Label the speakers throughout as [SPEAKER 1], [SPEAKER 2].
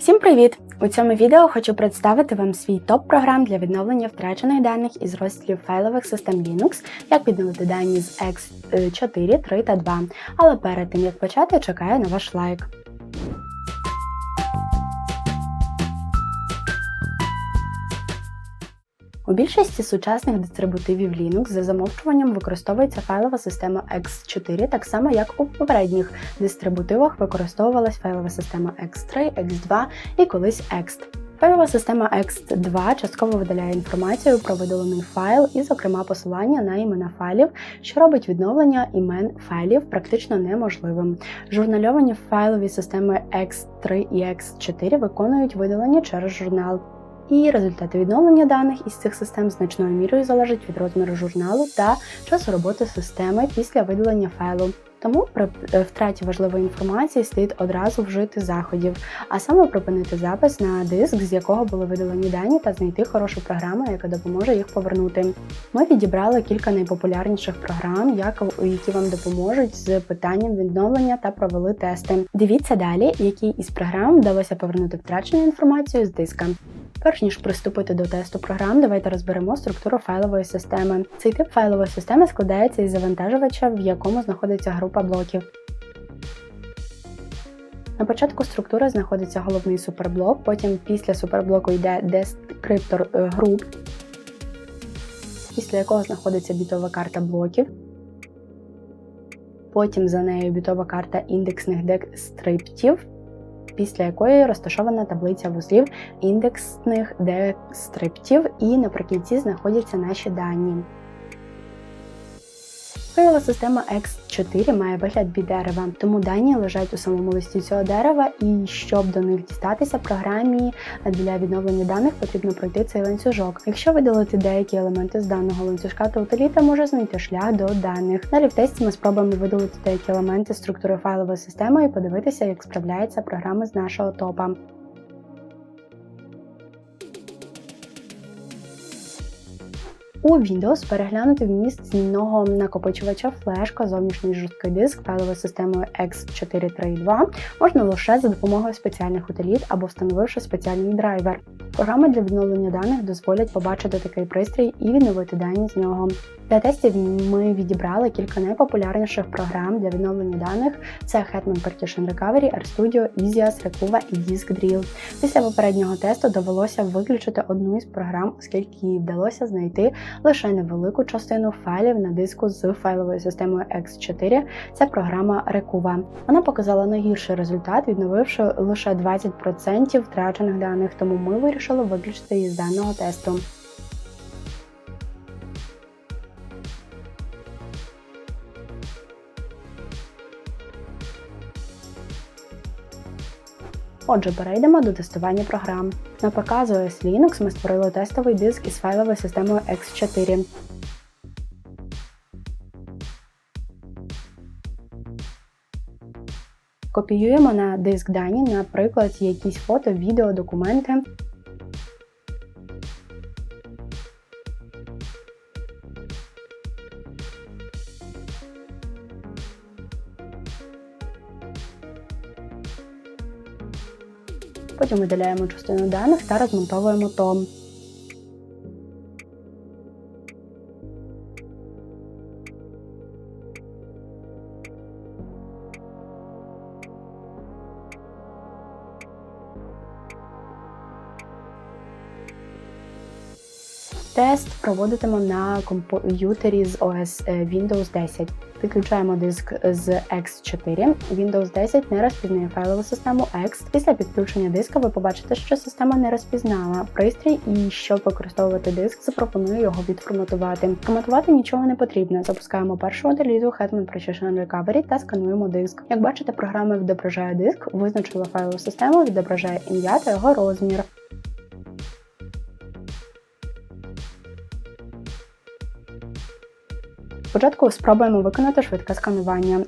[SPEAKER 1] Всім привіт! У цьому відео хочу представити вам свій топ програм для відновлення втрачених даних із розділів файлових систем Linux, як відновити дані з X4, 3 та 2. Але перед тим як почати, чекаю на ваш лайк. У більшості сучасних дистрибутивів Linux за замовчуванням використовується файлова система X4, так само як у попередніх дистрибутивах використовувалась файлова система X3, X2 і колись Ext. Файлова система Ext2 частково видаляє інформацію про видалений файл і, зокрема, посилання на імена файлів, що робить відновлення імен файлів практично неможливим. Журнальовані файлові системи X3 і X4 виконують видалення через журнал і результати відновлення даних із цих систем значною мірою залежать від розміру журналу та часу роботи системи після видалення файлу. Тому при е, втраті важливої інформації слід одразу вжити заходів, а саме припинити запис на диск, з якого були видалені дані, та знайти хорошу програму, яка допоможе їх повернути. Ми відібрали кілька найпопулярніших програм, які вам допоможуть з питанням відновлення та провели тести. Дивіться далі, які із програм вдалося повернути втрачену інформацію з диска. Перш ніж приступити до тесту програм, давайте розберемо структуру файлової системи. Цей тип файлової системи складається із завантажувача, в якому знаходиться група блоків. На початку структури знаходиться головний суперблок, потім після суперблоку йде дескриптор е, груп, після якого знаходиться бітова карта блоків. Потім за нею бітова карта індексних дескриптів після якої розташована таблиця вузлів індексних дескриптів, і наприкінці знаходяться наші дані. Файлова система X4 має вигляд бідерева, тому дані лежать у самому листі цього дерева, і щоб до них дістатися, програмі для відновлення даних потрібно пройти цей ланцюжок. Якщо видалити деякі елементи з даного ланцюжка, то утиліта може знайти шлях до даних. Далі в тесті ми спробуємо видалити деякі елементи структури файлової системи і подивитися, як справляється програма з нашого топа. У Windows переглянути вміст змінного накопичувача флешка, зовнішній жорсткий диск файловою системою X432 можна лише за допомогою спеціальних утиліт або встановивши спеціальний драйвер. Програми для відновлення даних дозволять побачити такий пристрій і відновити дані з нього. Для тестів ми відібрали кілька найпопулярніших програм для відновлення даних: це Hetman Partition Recovery, RStudio, Easias, Recuva і DiskDrill. Після попереднього тесту довелося виключити одну із програм, оскільки їй вдалося знайти лише невелику частину файлів на диску з файловою системою X4. Це програма Recuva. Вона показала найгірший результат, відновивши лише 20% втрачених даних, тому ми вирішили виключити її з даного тесту. Отже, перейдемо до тестування програм. На ПК з OS Linux ми створили тестовий диск із файловою системою X4. Копіюємо на диск дані, наприклад, якісь фото, відео, документи. Потім видаляємо частину даних та розмонтовуємо том. Тест проводитимемо на комп'ютері з OS е, Windows 10. Підключаємо диск з X4. Windows 10 не розпізнає файлову систему X. Після підключення диска ви побачите, що система не розпізнала пристрій, і щоб використовувати диск, запропоную його відформатувати. Форматувати нічого не потрібно. Запускаємо першу утиліту Hetman Precision Recovery та скануємо диск. Як бачите, програма відображає диск, визначила файлову систему, відображає ім'я та його розмір. Спочатку спробуємо виконати швидке сканування.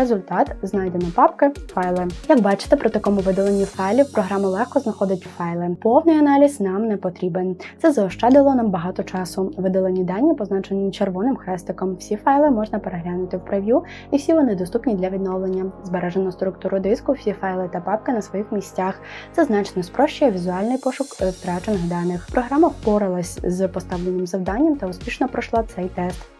[SPEAKER 1] Результат, знайдено папки, файли. Як бачите, при такому видаленні файлів програма легко знаходить файли. Повний аналіз нам не потрібен. Це заощадило нам багато часу. Видалені дані позначені червоним хрестиком. Всі файли можна переглянути в прев'ю, і всі вони доступні для відновлення. Збережено структуру диску, всі файли та папки на своїх місцях. Це значно спрощує візуальний пошук втрачених даних. Програма впоралась з поставленим завданням та успішно пройшла цей тест.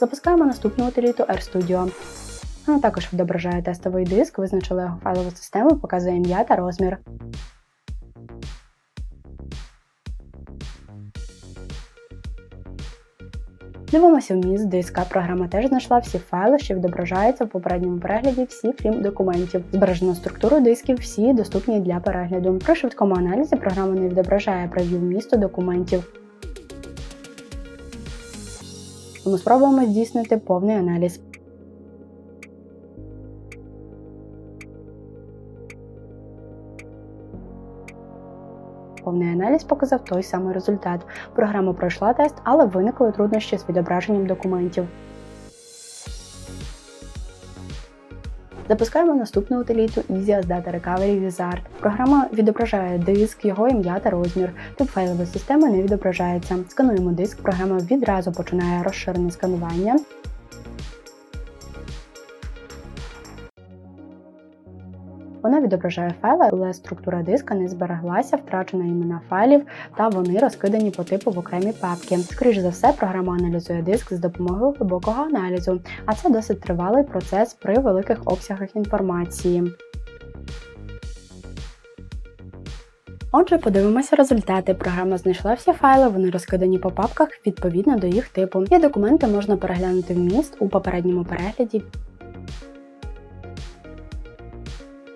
[SPEAKER 1] Запускаємо наступну утиліту RStudio. Вона також відображає тестовий диск, визначили його файлову систему, показує ім'я та розмір. Дивимося вміст диска. Програма теж знайшла всі файли, що відображаються в попередньому перегляді, всі крім документів. Збережено структуру дисків, всі доступні для перегляду. При швидкому аналізі програма не відображає прев'ю вмісту документів. Тому спробуємо здійснити повний аналіз. Повний аналіз показав той самий результат. Програма пройшла тест, але виникли труднощі з відображенням документів. Запускаємо наступну утиліту Easy as Data Recovery Wizard. Програма відображає диск, його ім'я та розмір. Тип файлової системи не відображається. Скануємо диск, програма відразу починає розширене сканування. Вона відображає файли, але структура диска не збереглася, втрачена імена файлів та вони розкидані по типу в окремі папки. Скоріше за все, програма аналізує диск з допомогою глибокого аналізу, а це досить тривалий процес при великих обсягах інформації. Отже, подивимося результати. Програма знайшла всі файли, вони розкидані по папках відповідно до їх типу. Є документи можна переглянути вміст у попередньому перегляді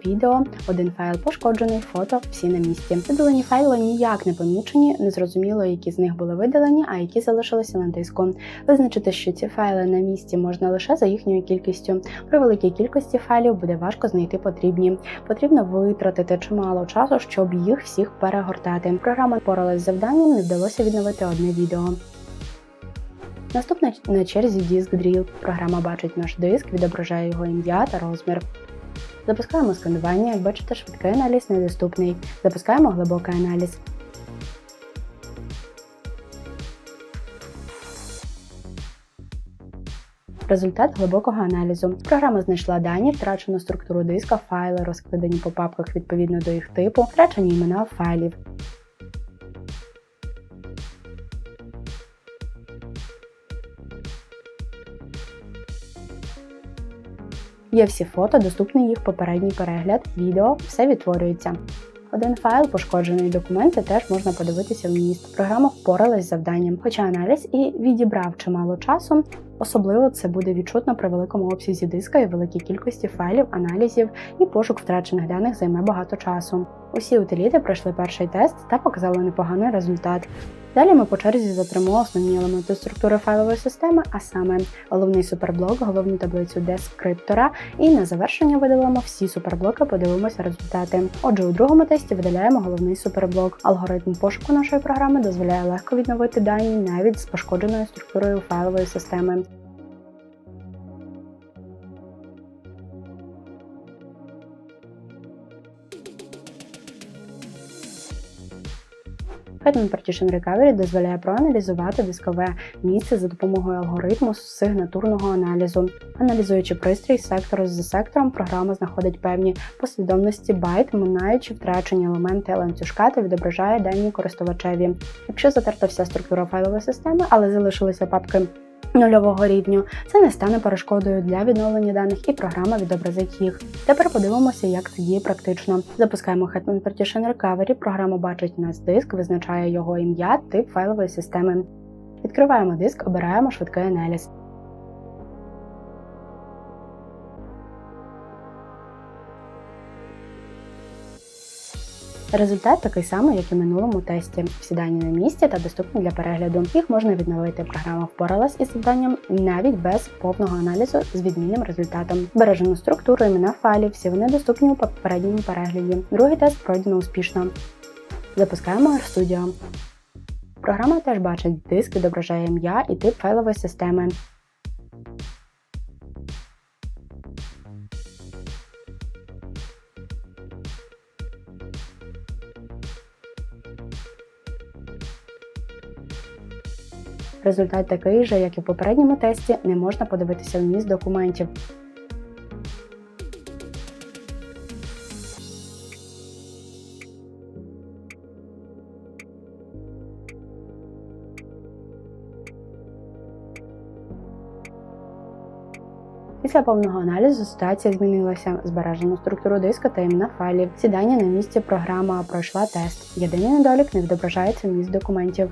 [SPEAKER 1] відео, один файл пошкоджений, фото, всі на місці. Видалені файли ніяк не помічені, незрозуміло, які з них були видалені, а які залишилися на диску. Визначити, що ці файли на місці можна лише за їхньою кількістю. При великій кількості файлів буде важко знайти потрібні. Потрібно витратити чимало часу, щоб їх всіх перегортати. Програма впоралась з завданням, не вдалося відновити одне відео. Наступна на черзі диск Drill. Програма бачить наш диск, відображає його ім'я та розмір. Запускаємо сканування, як бачите, швидкий аналіз недоступний. Запускаємо глибокий аналіз. Результат глибокого аналізу. Програма знайшла дані, втрачену структуру диска, файли, розкладені по папках відповідно до їх типу, втрачені імена файлів. Є всі фото, доступний їх попередній перегляд, відео, все відтворюється. Один файл, пошкоджений документи, теж можна подивитися в міст. Програма впоралась з завданням, хоча аналіз і відібрав чимало часу. Особливо це буде відчутно при великому обсязі диска і великій кількості файлів, аналізів і пошук втрачених даних займе багато часу. Усі утиліти пройшли перший тест та показали непоганий результат. Далі ми по черзі затримуємо основні елементи структури файлової системи, а саме головний суперблок, головну таблицю дескриптора, і на завершення видалимо всі суперблоки, подивимося результати. Отже, у другому тесті видаляємо головний суперблок. Алгоритм пошуку нашої програми дозволяє легко відновити дані навіть з пошкодженою структурою файлової системи. Hetman Partition Recovery дозволяє проаналізувати дискове місце за допомогою алгоритму сигнатурного аналізу. Аналізуючи пристрій сектор за сектором, програма знаходить певні послідовності байт, минаючи втрачені елементи ланцюжка та відображає дані користувачеві. Якщо затерта вся структура файлової системи, але залишилися папки нульового рівню, це не стане перешкодою для відновлення даних і програма відобразить їх. Тепер подивимося, як це діє практично. Запускаємо Hetman Partition Recovery, програма бачить у нас диск, визначає його ім'я, тип файлової системи. Відкриваємо диск, обираємо швидкий аналіз. Результат такий самий, як і в минулому тесті. Всі дані на місці та доступні для перегляду. Їх можна відновити. Програма впоралась із завданням навіть без повного аналізу з відмінним результатом. Збережено структуру, імена файлів, всі вони доступні у попередньому перегляді. Другий тест пройдено успішно. Запускаємо RStudio. Програма теж бачить диск, відображає ім'я і тип файлової системи. Результат такий же, як і в попередньому тесті, не можна подивитися вміст документів. Після повного аналізу ситуація змінилася. Збережено структуру диска та імена файлів. Сідання на місці програма пройшла тест. Єдиний недолік не відображається вміст документів.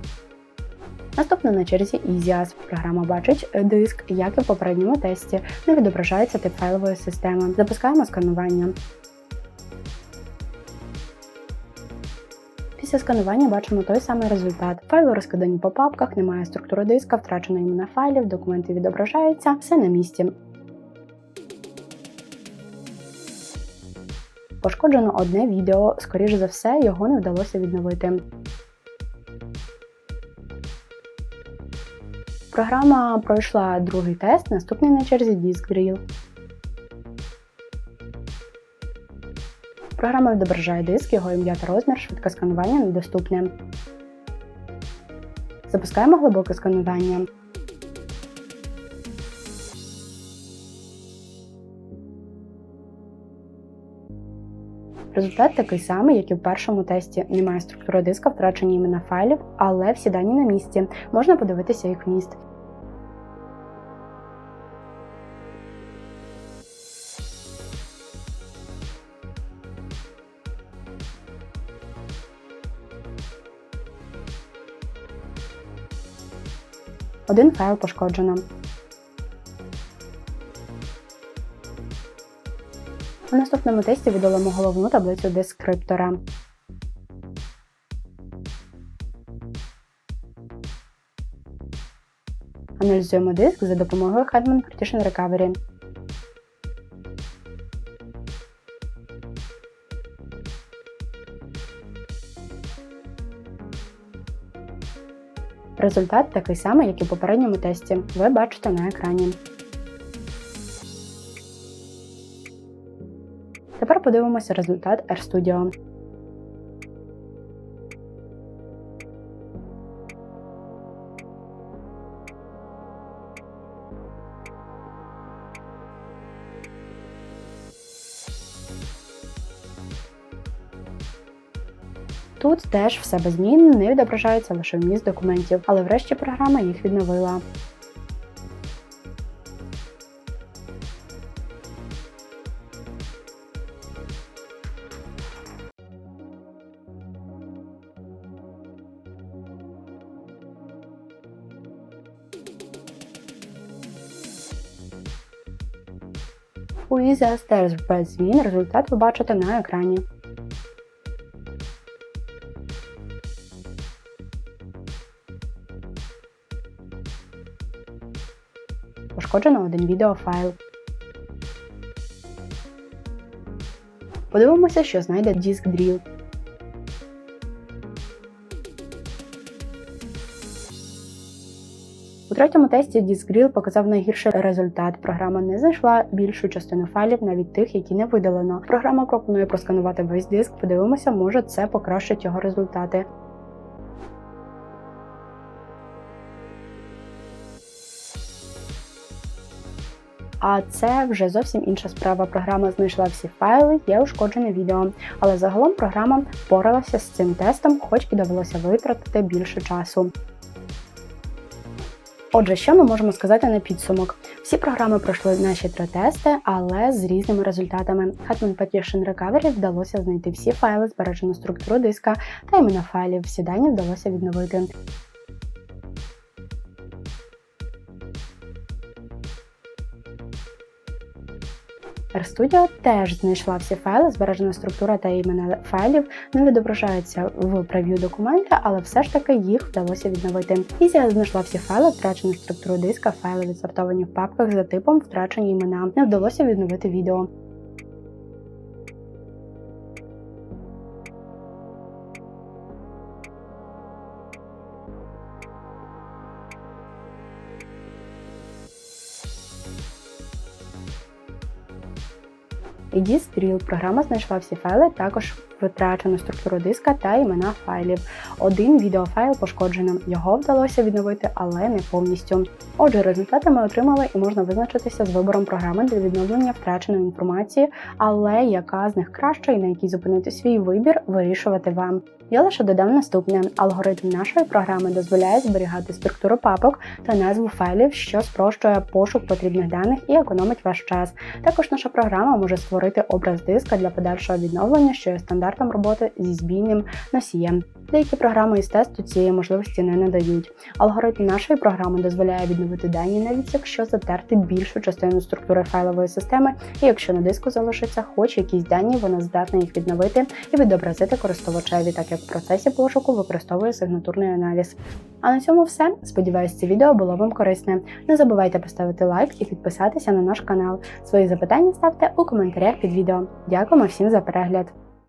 [SPEAKER 1] Наступно на черзі EasyAS. Програма бачить диск, як і в попередньому тесті, не відображається тип файлової системи. Запускаємо сканування. Після сканування бачимо той самий результат. Файли розкидані по папках, немає структури диска, втрачено імена файлів, документи відображаються, все на місці. Пошкоджено одне відео, скоріш за все, його не вдалося відновити. Програма пройшла другий тест, наступний на черзі Disk Drill. Програма відображає диск, його ім'я та розмір, швидке сканування недоступне. Запускаємо глибоке сканування. Результат такий самий, як і в першому тесті. Немає структури диска, втрачені імена файлів, але всі дані на місці. Можна подивитися їх вміст. Один файл пошкоджено. У наступному тесті видалимо головну таблицю дескриптора. Аналізуємо диск за допомогою Hetman Partition Recovery. Результат такий самий, як і в попередньому тесті. Ви бачите на екрані. Тепер подивимося результат RStudio. Тут теж все без змін, не відображається лише вміст документів, але врешті програма їх відновила. У EasyAS теж без змін результат ви бачите на екрані. Пошкоджено один відеофайл. Подивимося, що знайде Disk Drill. У третьому тесті Discgrill показав найгірший результат. Програма не знайшла більшу частину файлів, навіть тих, які не видалено. Програма пропонує просканувати весь диск. Подивимося, може це покращить його результати. А це вже зовсім інша справа. Програма знайшла всі файли, є ушкоджене відео. Але загалом програма впоралася з цим тестом, хоч і довелося витратити більше часу. Отже, що ми можемо сказати на підсумок? Всі програми пройшли наші три тести, але з різними результатами. Hetman Partition Recovery вдалося знайти всі файли, збережену структуру диска та імена файлів. Всі дані вдалося відновити. RStudio теж знайшла всі файли, збережена структура та імена файлів не відображаються в прев'ю документа, але все ж таки їх вдалося відновити. Ізія знайшла всі файли, втрачену структуру диска, файли відсортовані в папках за типом втрачені імена. Не вдалося відновити відео. Стріл, програма знайшла всі файли, також витрачену структуру диска та імена файлів. Один відеофайл пошкоджено. Його вдалося відновити, але не повністю. Отже, результати ми отримали і можна визначитися з вибором програми для відновлення втраченої інформації, але яка з них краща і на якій зупинити свій вибір, вирішувати вам. Я лише додам наступне: алгоритм нашої програми дозволяє зберігати структуру папок та назву файлів, що спрощує пошук потрібних даних і економить ваш час. Також наша програма може створити образ диска для подальшого відновлення, що є стандартом роботи зі збійним носієм. Деякі програми із тесту цієї можливості не надають. Алгоритм нашої програми дозволяє відновити дані, навіть якщо затерти більшу частину структури файлової системи, і якщо на диску залишиться хоч якісь дані, вона здатна їх відновити і відобразити користувачеві, так як в процесі пошуку використовує сигнатурний аналіз. А на цьому все. Сподіваюсь, це відео було вам корисне. Не забувайте поставити лайк і підписатися на наш канал. Свої запитання ставте у коментарях під відео. Дякуємо всім за перегляд!